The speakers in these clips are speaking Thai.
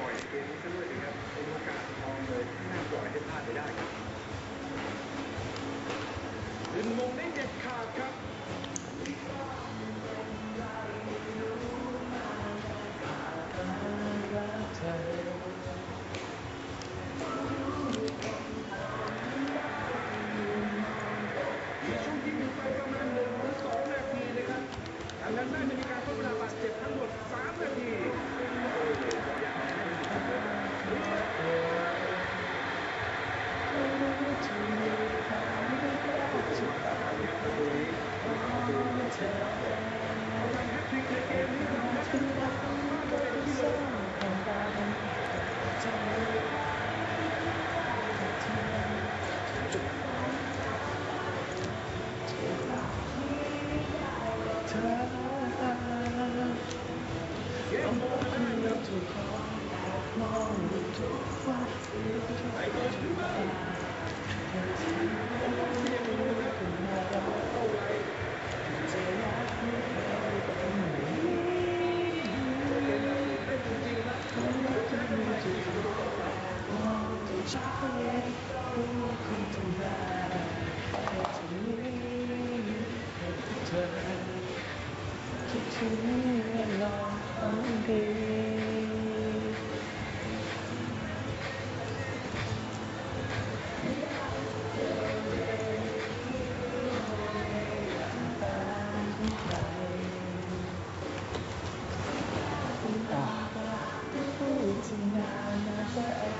บ่อยๆเกมนี้ซะด้วยนะครับเป็นโอกาสทองเลยที่น่าปล่อยให้พลาดไปได้ครับดึงมงได้เด็ดขาดครับ อย่างนี้ตัวเกมแบบนี้ได้จริงๆนะไม่เมีจุดมองที่ฉันรู้คุณทำได้แค่เธอนี้ให้เธอคิดถึงเวลาฝันดี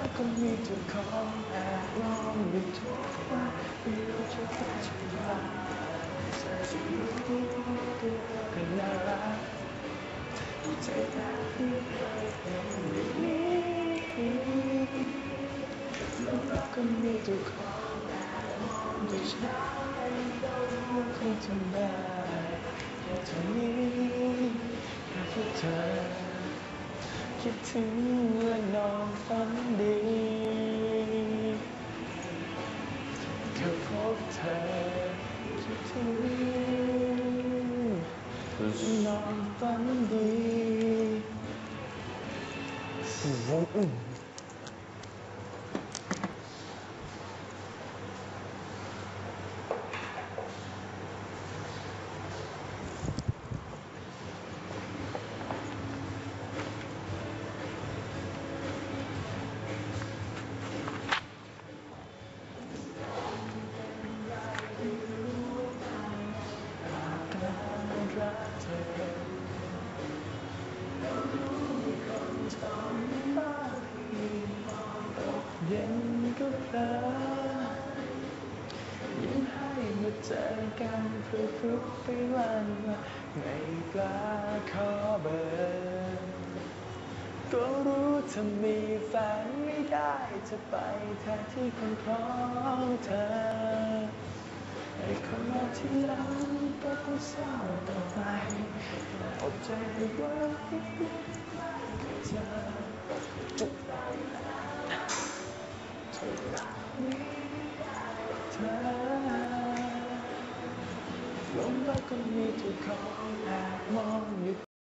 ลมรักก็มีเจ้าของแอบมองอยู่ทุกวันไม่รู้จะพูดจะว่าใจจะรู้ตัวกันแล้วใจรักไม่เคยเป็นอย่างนี้ลมรักก็มีเจ้าของแอบมองอยู่ฉันรู้คงทำได้แค่เท่นี้แค่พูดเธอคิดถึงและนอ อน เย็นก็เพลอยิ้มให้มาเจอกันเพื่อฟุกไปวันว่าไม่กล้าขอเบอร์ก็รู้เธอมีแฟนไม่ได้จะไปแทนที่คนของเธอ ไอ้คนมาที่รักก็ต้องเศร้าต่อไปอดใจไว้เธอจุกเธอรักไม่ได้เธอลมรักก็มีทุกคนแอบมองอยู่